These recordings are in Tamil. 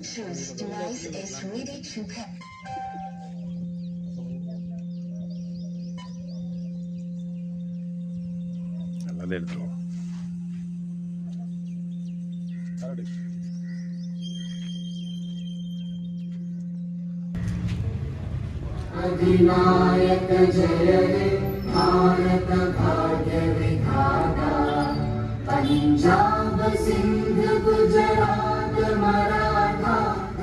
The device is ready to pair. Alla dentro. अधिनायक जय हे भारत भाग्य विधाता पंजाब सिंध गुजरात मरा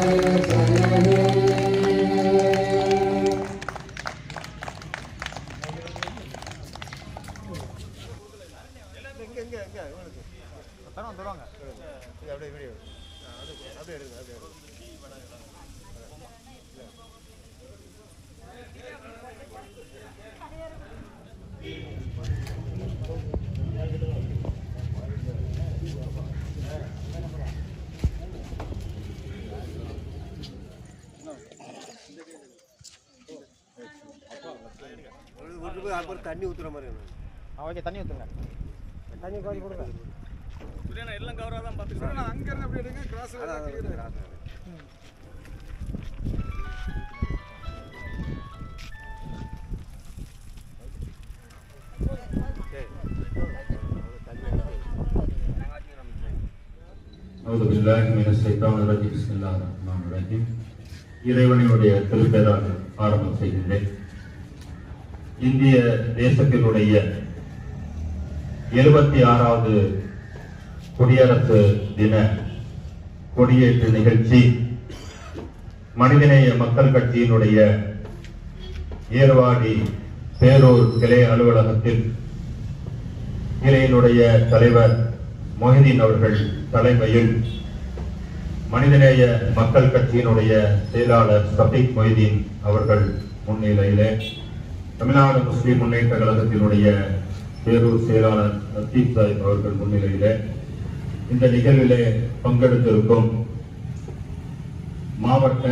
Amen. அப்புறம் தண்ணி ஊற்றுற மாதிரி. ஓகே தண்ணி ஊற்றுங்க தண்ணி கோரி கொடுங்க. அதான், அதான், அதான், அதான். சரி. தண்ணி அவுது பில்லாஹி மினஷ் ஷைத்தானிர் ரஜீம் பிஸ்மில்லாஹிர் ரஹ்மானிர் ரஹீம் இறைவனுடைய திருப்பெயரால் ஆரம்பம் செய்கின்றேன். இந்திய தேசத்தினுடைய எழுபத்தி ஆறாவது குடியரசு தின கொடியேற்று நிகழ்ச்சி மனிதநேய மக்கள் கட்சியினுடைய ஏர்வாடி பேரூர் கிளை அலுவலகத்தில் கிளையினுடைய தலைவர் மொஹிதீன் அவர்கள் தலைமையில் மனிதநேய மக்கள் கட்சியினுடைய செயலாளர் சபீக் மொய்தீன் அவர்கள் முன்னிலையிலே தமிழ்நாடு முஸ்லீம் முன்னேற்ற கழகத்தினுடைய பேரூர் செயலாளர் லத்தீப் சாஹிப் அவர்கள் முன்னிலையிலே இந்த நிகழ்விலே பங்கெடுத்திருக்கும் மாவட்ட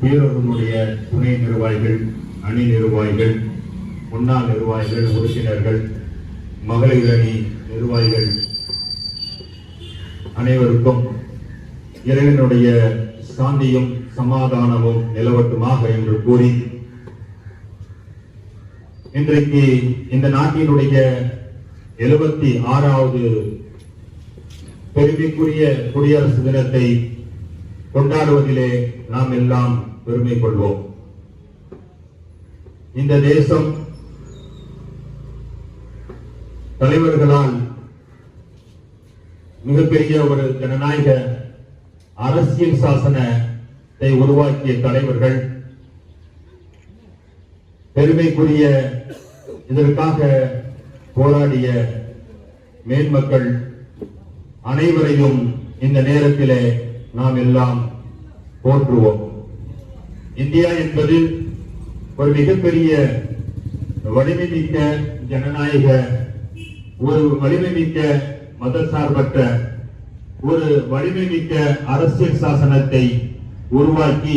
பேரூரினுடைய துணை நிர்வாகிகள் அணி நிர்வாகிகள் முன்னாள் நிர்வாகிகள் உறுப்பினர்கள் மகளிர் அணி நிர்வாகிகள் அனைவருக்கும் இறைவனுடைய சாந்தியும் சமாதானமும் நிலவட்டுமாக என்று கூறி இன்றைக்கு இந்த நாட்டினுடைய எழுபத்தி ஆறாவது பெருமைக்குரிய குடியரசு தினத்தை கொண்டாடுவதிலே நாம் எல்லாம் பெருமை கொள்வோம். இந்த தேசம் தலைவர்களால் மிகப்பெரிய ஒரு ஜனநாயக அரசியல் சாசனத்தை உருவாக்கிய தலைவர்கள் பெருமைக்குரிய இதற்காக போராடிய மேன்மக்கள் அனைவரையும் இந்த நேரத்திலே நாம் எல்லாம் போற்றுவோம். இந்தியா என்பது ஒரு மிகப்பெரிய வலிமை மிக்க ஜனநாயக ஒரு வலிமை மிக்க மதசார்பற்ற ஒரு வலிமை மிக்க அரசியல் சாசனத்தை உருவாக்கி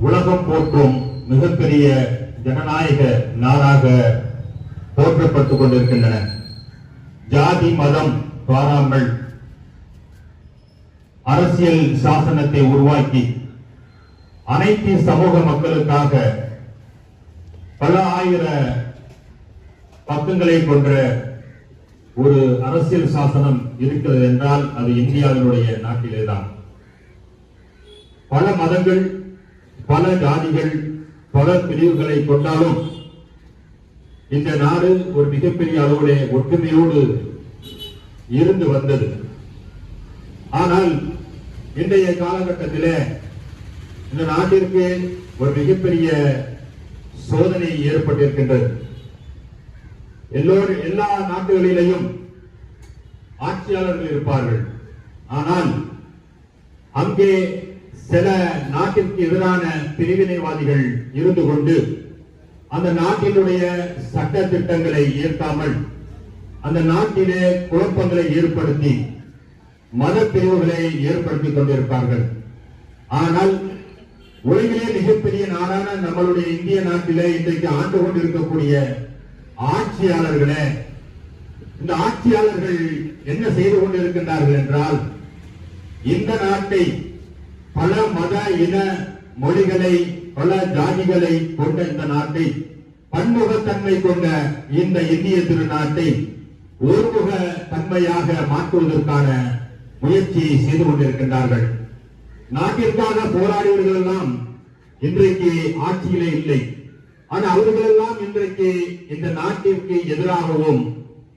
உலகம் போற்றும் மிகப்பெரிய ஜனநாயக நாடாக போற்றப்பட்டுக் கொண்டிருக்கின்றன. ஜாதி மதம் பாராமல் அரசியல் சாசனத்தை உருவாக்கி அனைத்து சமூக மக்களுக்காக பல ஆயிர பக்கங்களை கொன்ற ஒரு அரசியல் சாசனம் இருக்கிறது என்றால் அது இந்தியாவினுடைய நாட்டிலேதான். பல மதங்கள் பல ஜாதிகள் பல பிரிவுகளை கொண்டாலும் இந்த நாடு ஒரு மிகப்பெரிய அளவிலே ஒற்றுமையோடு இருந்து வந்தது. ஆனால் இன்றைய காலகட்டத்திலே இந்த நாட்டிற்கு ஒரு மிகப்பெரிய சோதனை ஏற்பட்டிருக்கின்றது. எல்லோரும் எல்லா நாட்டுகளிலேயும் ஆட்சியாளர்கள் இருப்பார்கள். ஆனால் அங்கே சில நாட்டிற்கு எதிரான பிரிவினைவாதிகள் இருந்து கொண்டு அந்த நாட்டினுடைய சட்ட திட்டங்களை ஏற்காமல் அந்த நாட்டிலே குழப்பங்களை ஏற்படுத்தி மத பிரிவுகளை ஏற்படுத்திக் கொண்டிருப்பார்கள். ஆனால் உலகிலே மிகப்பெரிய நாடான நம்மளுடைய இந்திய நாட்டிலே இன்றைக்கு ஆண்டு கொண்டிருக்கக்கூடிய ஆட்சியாளர்களே இந்த ஆட்சியாளர்கள் என்ன செய்து கொண்டிருக்கின்றார்கள் என்றால் இந்த நாட்டை பல மத இன மொழிகளை பல ஜாதிகளை கொண்ட இந்த நாட்டை பன்முகத்தன்மை கொண்ட இந்த இந்திய திருநாட்டை ஒருமுக தன்மையாக மாற்றுவதற்கான முயற்சியை செய்து கொண்டிருக்கின்றார்கள். நாட்டிற்காக போராடியவர்கள் எல்லாம் இன்றைக்கு ஆட்சியிலே இல்லை. ஆனால் அவர்களெல்லாம் இன்றைக்கு இந்த நாட்டிற்கு எதிராகவும்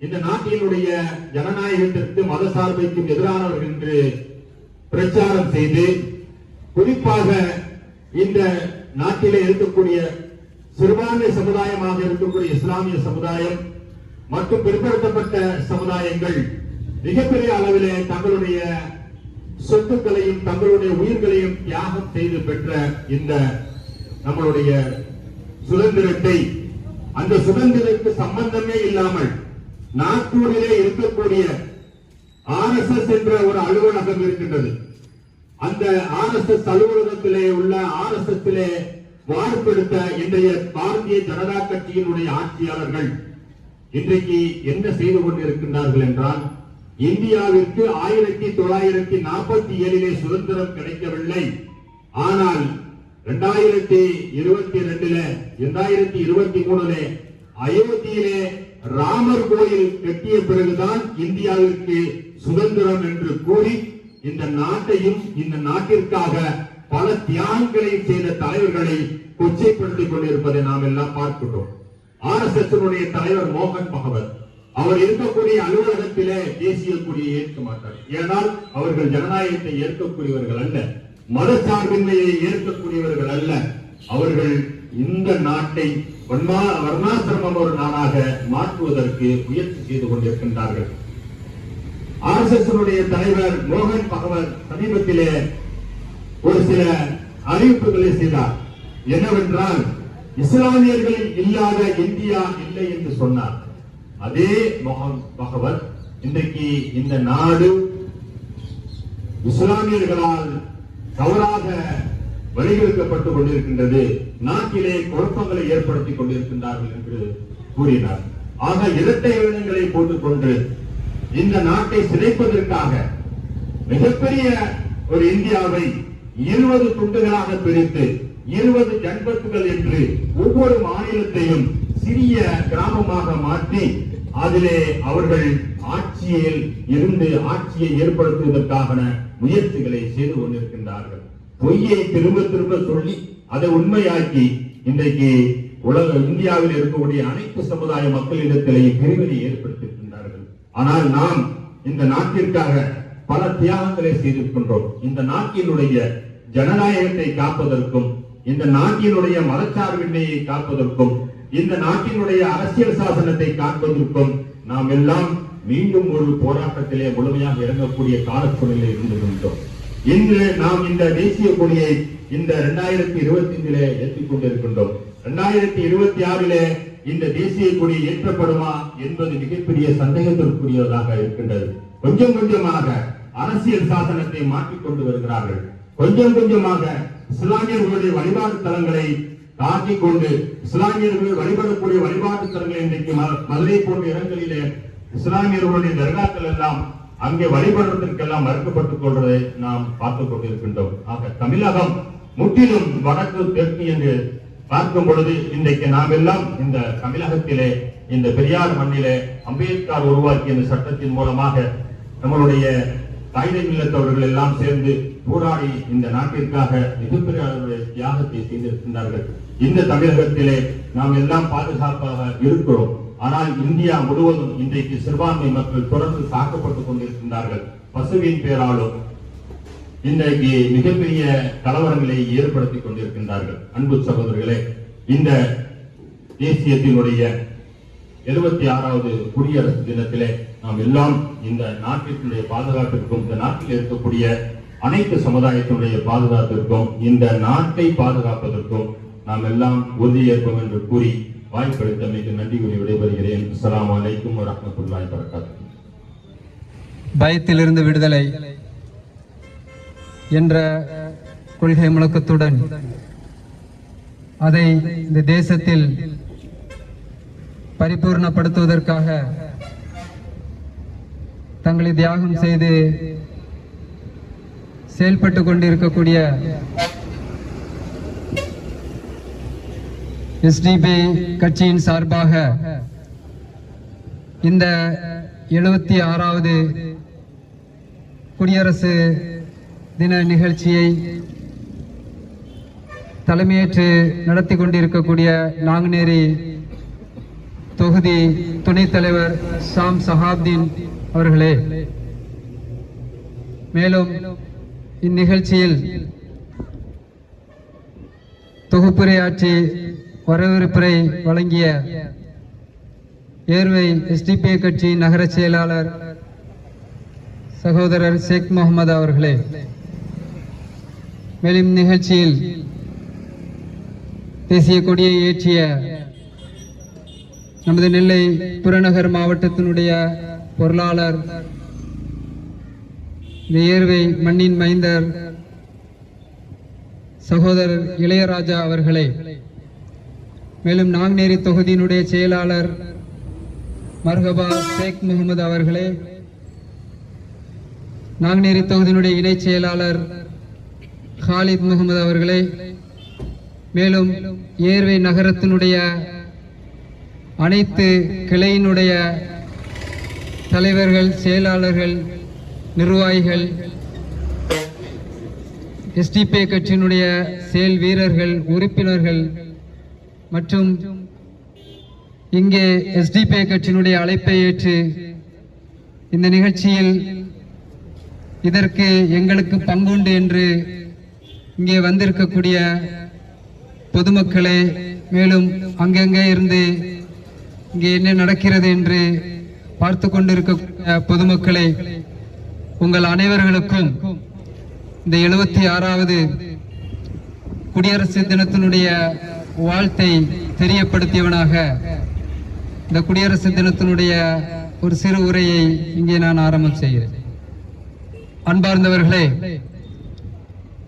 இந்த நாட்டினுடைய ஜனநாயகத்திற்கு மதசார்பைக்கும் எதிரானவர்கள் என்று பிரச்சாரம் செய்து குறிப்பாக இந்த நாட்டிலே இருக்கக்கூடிய சிறுபான்மை சமுதாயமாக இருக்கக்கூடிய இஸ்லாமிய சமுதாயம் மற்றும் பிற்படுத்தப்பட்ட சமுதாயங்கள் மிகப்பெரிய அளவிலே தங்களுடைய சொத்துக்களையும் தங்களுடைய உயிர்களையும் தியாகம் செய்து பெற்ற இந்த நம்மளுடைய சுதந்திரத்தை அந்த சுதந்திரத்துக்கு சம்பந்தமே இல்லாமல் நாக்பூரிலே இருக்கக்கூடிய ஆர்எஸ்எஸ் என்ற ஒரு அலுவலகம் இருக்கின்றது. அந்த ஆர்எஸ்எஸ் அலுவலகத்திலே உள்ள ஆர்எஸ்எஸ்லே வாழ்படுத்த இன்றைய பாரதிய ஜனதா கட்சியினுடைய ஆட்சியாளர்கள் இன்றைக்கு என்ன செய்து கொண்டிருக்கின்றார்கள் என்றால் இந்தியாவிற்கு ஆயிரத்தி தொள்ளாயிரத்தி நாற்பத்தி ஏழிலே சுதந்திரம் கிடைக்கவில்லை. ஆனால் இரண்டாயிரத்தி இருபத்தி ரெண்டுல இரண்டாயிரத்தி இருபத்தி மூணுல அயோத்தியிலே ராமர் கோயில் கட்டிய பிறகுதான் இந்தியாவிற்கு சுதந்திரம் என்று கூறி இந்த நாட்டையும் இந்த நாட்டிற்காக பல தியாகங்களையும் செய்த தலைவர்களை கொச்சைப்படுத்திக் கொண்டிருப்பதை நாம் எல்லாம் பார்க்கின்றோம். ஆர் எஸ் எஸ் தலைவர் மோகன் பகவத் அவர் இருக்கக்கூடிய அலுவலகத்திலே தேசிய கொடியை ஏற்க மாட்டார். ஏனால் அவர்கள் ஜனநாயகத்தை ஏற்கக்கூடியவர்கள் அல்ல. மதச்சார்பின்மையை ஏற்கக்கூடியவர்கள் அல்ல. அவர்கள் இந்த நாட்டை வர்ணாசிரமம் ஒரு நாடாக மாற்றுவதற்கு முயற்சி செய்து கொண்டிருக்கின்றார்கள். ஆர்எஸ்எஸ் தலைவர் மோகன் பகவத் சமீபத்திலே ஒரு சில அறிவிப்புகளை செய்தார். என்னவென்றால் இஸ்லாமியர்கள் இல்லாத இந்தியா இல்லை என்று சொன்னார். அதே மோகன் பகவத் இன்றைக்கு இந்த நாடு இஸ்லாமியர்களால் தவறாக வழிகெடுக்கப்பட்டுக் கொண்டிருக்கின்றது. நாட்டிலே குழப்பங்களை ஏற்படுத்திக் கொண்டிருக்கின்றார்கள் என்று கூறினார். ஆக இரட்டை எழுதங்களை போட்டுக்கொண்டு இந்த நாட்டை சிதைப்பதற்காக மிகப்பெரிய ஒரு இந்தியாவை இருபது துண்டுகளாக பிரித்து இருபது ஜன்பத்துகள் என்று ஒவ்வொரு மாநிலத்தையும் சிறிய கிராமமாக மாற்றி அதிலே அவர்கள் ஆட்சியில் இருந்து ஆட்சியை ஏற்படுத்துவதற்கான முயற்சிகளை செய்து கொண்டிருக்கின்றார்கள். பொய்யை திரும்ப திரும்ப சொல்லி அதை உண்மையாக்கி இன்றைக்கு உலக இந்தியாவில் இருக்கக்கூடிய அனைத்து சமுதாய மக்களிடத்திலே பிரிவினை ஏற்படுத்தியிருக்கின்றனர் ஆனால் நாம் இந்த நாட்டிற்காக பல தியாகங்களை செய்திருக்கின்றோம். இந்த நாட்டினுடைய ஜனநாயகத்தை காப்பதற்கும் இந்த நாட்டினுடைய மதச்சார்பின்மையை காப்பதற்கும் இந்த நாட்டினுடைய அரசியல் சாசனத்தை காப்பதற்கும் நாம் எல்லாம் மீண்டும் ஒரு போராட்டத்திலே முழுமையாக இறங்கக்கூடிய கால சூழ்நிலை இருந்து கொண்டோம். இன்று நாம் இந்த தேசிய கொடியை இந்த இரண்டாயிரத்தி இருபத்தி ஐந்திலே ஏற்றிக் கொண்டிருக்கின்றோம் இரண்டாயிரத்தி இருபத்தி ஆறிலே இந்த தேசிய கொடி ஏற்றப்படுமா என்பது மிகப்பெரிய சந்தேகத்திற்குரியதாக இருக்கின்றது. கொஞ்சம் கொஞ்சமாக அரசியல் சாசனத்தை மாற்றிக் கொண்டு வருகிறார்கள். கொஞ்சம் கொஞ்சமாக இஸ்லாமியர்களுடைய வழிபாட்டு தலங்களை தாக்கிக் கொண்டு இஸ்லாமியர்கள் வழிபடக்கூடிய வழிபாட்டு தலங்களை இன்றைக்கு ம- மதுரை போன்ற இடங்களிலே இஸ்லாமியர்களுடைய தர்காக்கள் எல்லாம் அங்கே வழிபடுவதற்கெல்லாம் மறுக்கப்பட்டுக் கொள்வதை நாம் பார்த்துக் கொண்டிருக்கின்றோம். ஆக தமிழகம் முற்றிலும் வடக்கு தெற்கு என்று பார்க்கும் பொழுது இன்றைக்கு நாம் எல்லாம் இந்த தமிழகத்திலே இந்த பெரியார் மண்ணிலே அம்பேத்கர் உருவாக்கிய இந்த சட்டத்தின் மூலமாக நம்மளுடைய காகித இல்லத்தவர்கள் எல்லாம் சேர்ந்து போராடி இந்த நாட்டிற்காக மிகப்பெரிய அளவுடைய தியாகத்தை செய்திருக்கின்றார்கள். இந்த தமிழகத்திலே நாம் எல்லாம் பாதுகாப்பாக இருக்கிறோம். ஆனால் இந்தியா முழுவதும் இன்றைக்கு சிறுபான்மை மக்கள் தொடர்ந்து தாக்கப்பட்டுக் கொண்டிருக்கின்றார்கள். பசுவின் பேராலும் இன்றைக்கு மிகப்பெரிய கலவரங்களை ஏற்படுத்திக் கொண்டிருக்கின்றார்கள். அன்பு சகோதரர்களே இந்த தேசியத்தினுடைய எழுபத்தி ஆறாவது குடியரசு தினத்திலே நாம் எல்லாம் இந்த நாட்டினுடைய பாதுகாப்பிற்கும் இந்த நாட்டில் இருக்கக்கூடிய அனைத்து சமுதாயத்தினுடைய பாதுகாப்பிற்கும் இந்த நாட்டை பாதுகாப்பதற்கும் நாம் எல்லாம் உறுதியேற்போம் என்று கூறி வாய்ப்பளித்தமைக்கு நன்றி கூறி விடைபெறுகிறேன். அஸ்ஸலாமு அலைக்கும் வரஹ்மத்துல்லாஹி வரகாத்துஹு பயத்திலிருந்து விடுதலை. என்ற கொள்கை முழக்கத்துடன் அதை இந்த தேசத்தில் பரிபூர்ணப்படுத்துவதற்காக தங்களை தியாகம் செய்து செயல்பட்டு கொண்டிருக்கக்கூடிய எஸ்டிபி கட்சியின் சார்பாக இந்த எழுபத்தி ஆறாவது குடியரசு தின நிகழ்ச்சியை தலைமையேற்று நடத்தி கொண்டிருக்கக்கூடிய நாங்குநேரி தொகுதி துணைத் தலைவர் ஷாம் சஹாப்தீன் அவர்களே. மேலும் இந்நிகழ்ச்சியில் தொகுப்புரையாற்றி வரவேற்புரை வழங்கிய ஏர்வை எஸ்டிபிஐ கட்சியின் நகர செயலாளர் சகோதரர் ஷேக் முகமது அவர்களே. மேலும் நிகழ்ச்சியில் தேசிய கொடியை ஏற்றிய நமது நெல்லை புறநகர் மாவட்டத்தினுடைய பொருளாளர் ஏர்வை மண்ணின் மைந்தர் சகோதரர் இளையராஜா அவர்களை மேலும் நாங்குநேரி தொகுதியினுடைய செயலாளர் மர்ஹபா ஷேக் முகமது அவர்களே நாங்குநேரி தொகுதியினுடைய இணைச் செயலாளர் காலித் முகமது அவர்களை மேலும் ஏர்வை நகரத்தினுடைய அனைத்து கிளையினுடைய தலைவர்கள் செயலாளர்கள் நிர்வாகிகள் எஸ்டிபே கட்சியினுடைய செயல் வீரர்கள் உறுப்பினர்கள் மற்றும் இங்கே எஸ்டிபே கட்சியினுடைய அழைப்பை ஏற்று இந்த நிகழ்ச்சியில் இதற்கு எங்களுக்கு பங்குண்டு என்று இங்கே வந்திருக்கக்கூடிய பொதுமக்களே மேலும் அங்கங்கே இருந்து இங்கே என்ன நடக்கிறது என்று பார்த்து கொண்டிருக்கக்கூடிய பொதுமக்களே உங்கள் அனைவர்களுக்கும் இந்த எழுபத்தி ஆறாவது குடியரசு தினத்தினுடைய வாழ்த்தை தெரியப்படுத்தியவனாக இந்த குடியரசு தினத்தினுடைய ஒரு சிறு உரையை இங்கே நான் ஆரம்பம் செய்கிறேன். அன்பார்ந்தவர்களே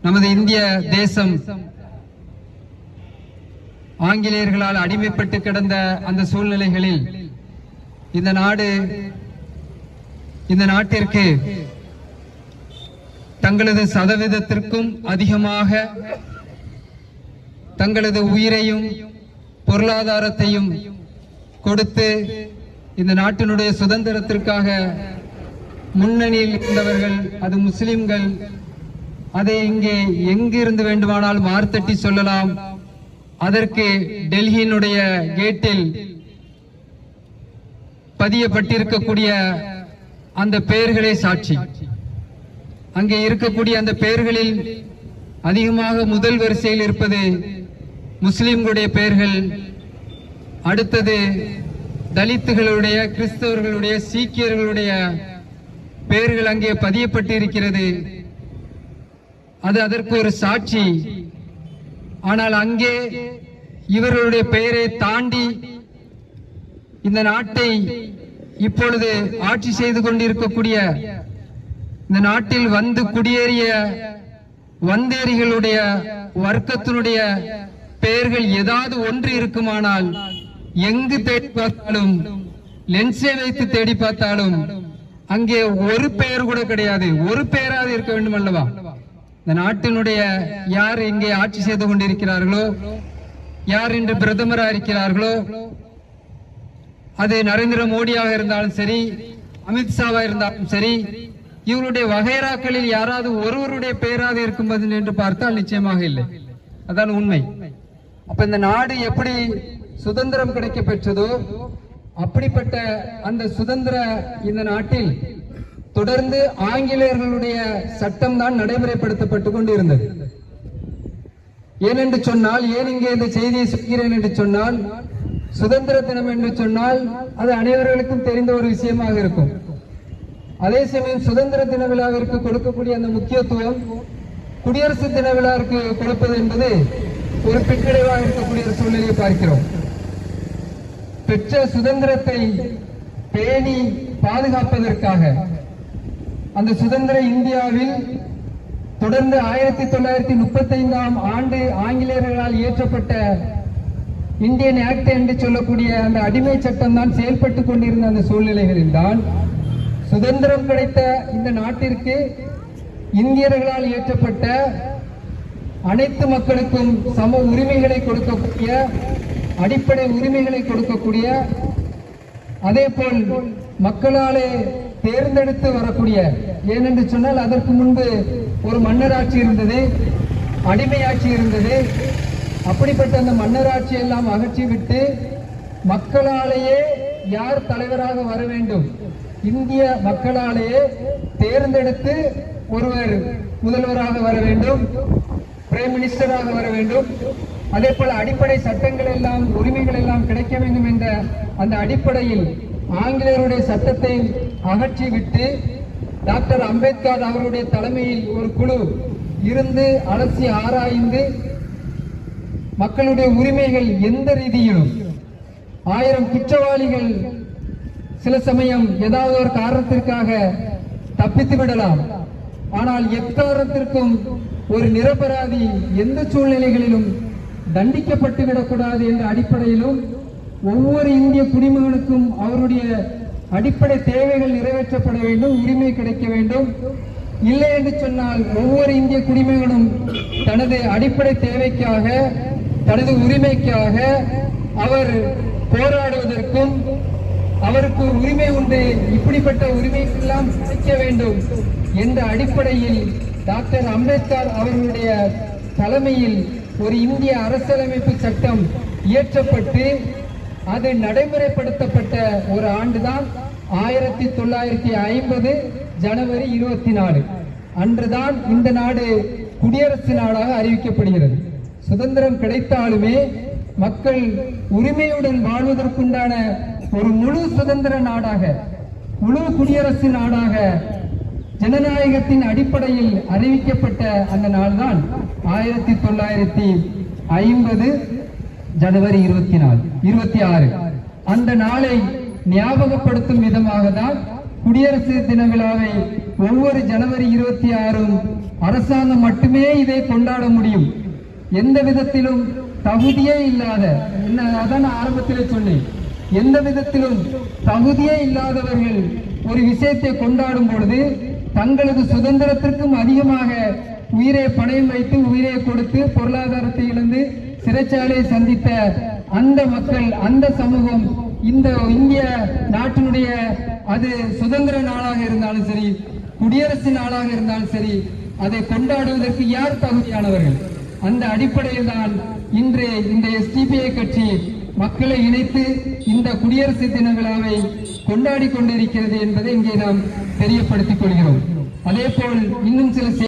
நமது இந்திய தேசம் ஆங்கிலேயர்களால் அடிமைப்பட்டு கிடந்த அந்த சூழ்நிலைகளில் இந்த நாடு இந்த நாட்டிற்கு தங்களது சதவீதத்திற்கும் அதிகமாக தங்களது உயிரையும் பொருளாதாரத்தையும் கொடுத்து இந்த நாட்டினுடைய சுதந்திரத்திற்காக முன்னணியில் இருந்தவர்கள் அது முஸ்லிம்கள் அதை இங்கே எங்கிருந்து வேண்டுமானால் மார்த்தட்டி சொல்லலாம். அதற்கு டெல்லியினுடைய கேட்டில் பதியப்பட்டிருக்கக்கூடிய அந்த பெயர்களே சாட்சி. அங்கே இருக்கக்கூடிய அந்த பெயர்களில் அதிகமாக முதல் வரிசையில் இருப்பது முஸ்லிம்களுடைய பெயர்கள் அடுத்தது தலித்துகளுடைய கிறிஸ்தவர்களுடைய சீக்கியர்களுடைய பெயர்கள் அங்கே பதியப்பட்டு இருக்கிறது அது அதற்கு ஒரு சாட்சி. ஆனால் அங்கே இவர்களுடைய பெயரை தாண்டி இந்த நாட்டை இப்பொழுது ஆட்சி செய்து கொண்டிருக்கக்கூடிய இந்த நாட்டில் வந்து குடியேறிய வந்தேரிகளுடைய வர்க்கத்தினுடைய பெயர்கள் ஏதாவது ஒன்று இருக்குமானால் எங்கு தேடி பார்த்தாலும் லென்ஸை வைத்து தேடி பார்த்தாலும் அங்கே ஒரு பெயர் கூட கிடையாது. ஒரு பெயராவது இருக்க வேண்டும் அல்லவா இந்த நாட்டினுடைய யார் இங்கே ஆட்சி செய்து கொண்டிருக்கிறார்களோ யார் இன்று பிரதமரா இருக்கிறார்களோ அது நரேந்திர மோடியாக இருந்தாலும் சரி அமித்ஷாவா இருந்தாலும் சரி இவருடைய வகைராக்களில் யாராவது ஒருவருடைய பெயராக இருக்கும் என்று பார்த்தால் நிச்சயமாக இல்லை. அதான் உண்மை. அப்ப இந்த நாடு எப்படி சுதந்திரம் கிடைக்க பெற்றதோ அப்படிப்பட்ட அந்த சுதந்திர இந்த நாட்டில் தொடர்ந்து ஆங்கிலேயர்களுடைய சட்டம் தான் நடைமுறைப்படுத்தப்பட்டுக் கொண்டிருந்தது. ஏனென்று சொன்னால் ஏன் இங்கே இந்த செய்தியை சொல்கிறேன் என்று சொன்னால் சுதந்திர தினம் என்று சொன்னால் அது அனைவர்களுக்கும் தெரிந்த ஒரு விஷயமாக இருக்கும். அதே சமயம் சுதந்திர தின விழாவிற்கு கொடுக்கக்கூடிய அந்த முக்கியத்துவம் குடியரசு தின விழாவிற்கு கொடுப்பது என்பது ஒரு பின்னடைவாக இருக்கக்கூடிய ஒரு சூழ்நிலையை பார்க்கிறோம். பெற்ற சுதந்திரத்தை பேணி பாதுகாப்பதற்காக அந்த சுதந்திர இந்தியாவில் தொடர்ந்து ஆயிரத்தி தொள்ளாயிரத்தி முப்பத்தி ஐந்தாம் ஆண்டு ஆங்கிலேயர்களால் இயற்றப்பட்ட இந்தியன் ஆக்ட் என்று சொல்லக்கூடிய அந்த அடிமை சட்டம் தான் செயல்பட்டு கொண்டிருந்த அந்த சூழ்நிலைகளில் தான் சுதந்திரம் கிடைத்த இந்த நாட்டிற்கு இந்தியர்களால் இயற்றப்பட்ட அனைத்து மக்களுக்கும் சம உரிமைகளை கொடுக்கக்கூடிய அடிப்படை உரிமைகளை கொடுக்கக்கூடிய அதே போல் மக்களாலே தேர்ந்தெடுத்து வரக்கூடிய ஏனென்று சொன்னால் அதற்கு முன்பு ஒரு மன்னராட்சி இருந்தது அடிமையாட்சி இருந்தது. அப்படிப்பட்ட அந்த மன்னராட்சி எல்லாம் அகற்றிவிட்டு மக்களாலேயே யார் தலைவராக வர வேண்டும்? இந்திய மக்களாலேயே தேர்ந்தெடுத்து ஒருவர் முதல்வராக வர வேண்டும் பிரைம் மினிஸ்டராக வர வேண்டும். அதே போல அடிப்படை சட்டங்கள் எல்லாம் உரிமைகள் எல்லாம் கிடைக்க வேண்டும் என்ற அந்த அடிப்படையில் ஆங்கிலேயருடைய சட்டத்தை அகற்றிவிட்டு டாக்டர் அம்பேத்கர் அவருடைய தலைமையில் ஒரு குழு இருந்து அலசி ஆராய்ந்து மக்களுடைய உரிமைகள் எந்த ரீதியிலும் ஆயிரம் குற்றவாளிகள் சில சமயம் ஏதாவது ஒரு காரணத்திற்காக தப்பித்து விடலாம். ஆனால் எக்காரணத்திற்கும் ஒரு நிரபராதி எந்த சூழ்நிலைகளிலும் தண்டிக்கப்பட்டு விடக்கூடாது என்ற அடிப்படையிலும் ஒவ்வொரு இந்திய குடிமகனுக்கும் அவருடைய அடிப்படை தேவைகள் நிறைவேற்றப்பட வேண்டும் உரிமை கிடைக்க வேண்டும். இல்லை என்று சொன்னால் ஒவ்வொரு இந்திய குடிமகனும் தனது அடிப்படை தேவைக்காக தனது உரிமைக்காக அவர் போராடுவதற்கும் அவருக்கு உரிமை உண்டு இப்படிப்பட்ட உரிமைக்கெல்லாம் கிடைக்க வேண்டும் என்ற அடிப்படையில் டாக்டர் அம்பேத்கர் அவர்களுடைய தலைமையில் ஒரு இந்திய அரசியலமைப்பு சட்டம் இயற்றப்பட்டு அது நடைமுறைப்படுத்தப்பட்ட ஒரு ஆண்டுதான். ஆயிரத்தி தொள்ளாயிரத்தி ஐம்பது ஜனவரி இருபத்தி நாலு அன்றுதான் இந்த நாடு குடியரசு நாடாக அறிவிக்கப்படுகிறது. சுதந்திரம் கிடைத்தாலுமே மக்கள் உரிமையுடன் வாழ்வதற்குண்டான ஒரு முழு சுதந்திர நாடாக முழு குடியரசு நாடாக ஜனநாயகத்தின் அடிப்படையில் அறிவிக்கப்பட்ட அந்த நாள்தான். ஆயிரத்தி தொள்ளாயிரத்தி ஐம்பது ஜனவரி இருபத்தி நாலு இருபத்தி ஆறு அந்த நாளை ஞாபகப்படுத்தும் விதமாக தான் குடியரசு தின விழாவை ஒவ்வொரு ஜனவரி இருபத்தி ஆறும் அரசாங்கம் மட்டுமே இதை கொண்டாட முடியும். எந்த விதத்திலும் தகுதியே இல்லாத என்ன அதான் ஆரம்பத்திலே சொன்னேன். எந்த விதத்திலும் தகுதியே இல்லாதவர்கள் ஒரு விஷயத்தை கொண்டாடும் பொழுது தங்களது சுதந்திரத்திற்கும் அதிகமாக உயிரை பணயம் வைத்து உயிரை கொடுத்து பொருளாதாரத்தை இழந்து சிறைச்சாலையை சந்தித்த அந்த மக்கள் அந்த சமூகம் இந்த இந்திய நாட்டினுடைய அது சுதந்திர நாளாக இருந்தாலும் சரி குடியரசு நாளாக இருந்தாலும் சரி அதை கொண்டாடுவதற்கு யார் தகுதியானவர்கள்? அந்த அடிப்படையில் தான் இன்று இந்த எஸ்டிபிஐ கட்சி மக்களை இணைத்து இந்த குடியரசு தின விழாவை கொண்டாடி கொண்டிருக்கிறது என்பதை இங்கே நாம் தெரியப்படுத்திக் கொள்கிறோம். அதே போல் இன்னும் சில